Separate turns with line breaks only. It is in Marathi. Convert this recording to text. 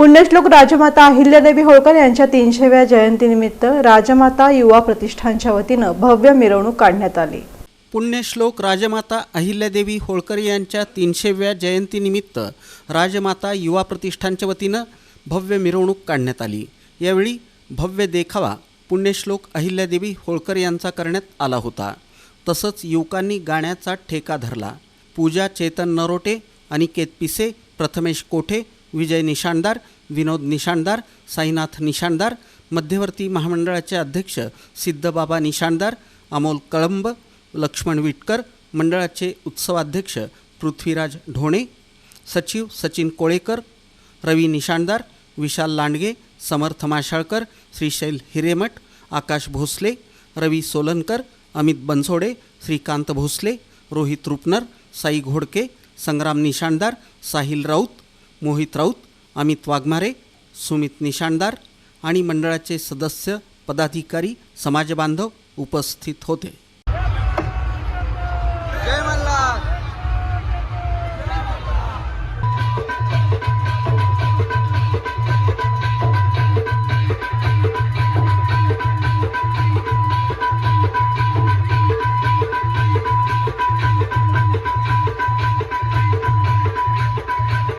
पुण्यश्लोक राजमाता अहिल्यादेवी होळकर यांच्या तीनशेव्या जयंतीनिमित्त राजमाता युवा प्रतिष्ठानच्या वतीनं भव्य मिरवणूक काढण्यात आली.
पुण्यश्लोक राजमाता अहिल्यादेवी होळकर यांच्या तीनशेव्या जयंतीनिमित्त राजमाता युवा प्रतिष्ठानच्या वतीनं भव्य मिरवणूक काढण्यात आली. यावेळी भव्य देखावा पुण्यश्लोक अहिल्यादेवी होळकर यांचा करण्यात आला होता. तसंच युवकांनी गाण्याचा ठेका धरला. पूजा चेतन नरोटे अनिकेत पिसे प्रथमेश कोठे विजय निशाणदार विनोद निशाणदार साईनाथ निशाणदार मध्यवर्ती महामंडळाचे अध्यक्ष सिद्धबाबा निशाणदार अमोल कळंब लक्ष्मण विटकर मंडळाचे उत्सवाध्यक्ष पृथ्वीराज ढोणे सचिव सचिन कोळेकर रवी निशाणदार विशाल लांडगे समर्थ माशाळकर श्रीशैल हिरेमठ आकाश भोसले रवी सोलनकर अमित बनसोडे श्रीकांत भोसले रोहित रुपनर साई घोडके संग्राम निशाणदार साहिल राऊत मोहित राऊत अमित वाघमारे सुमित निशाणदार आणि मंडळाचे सदस्य पदाधिकारी समाजबांधव उपस्थित होते.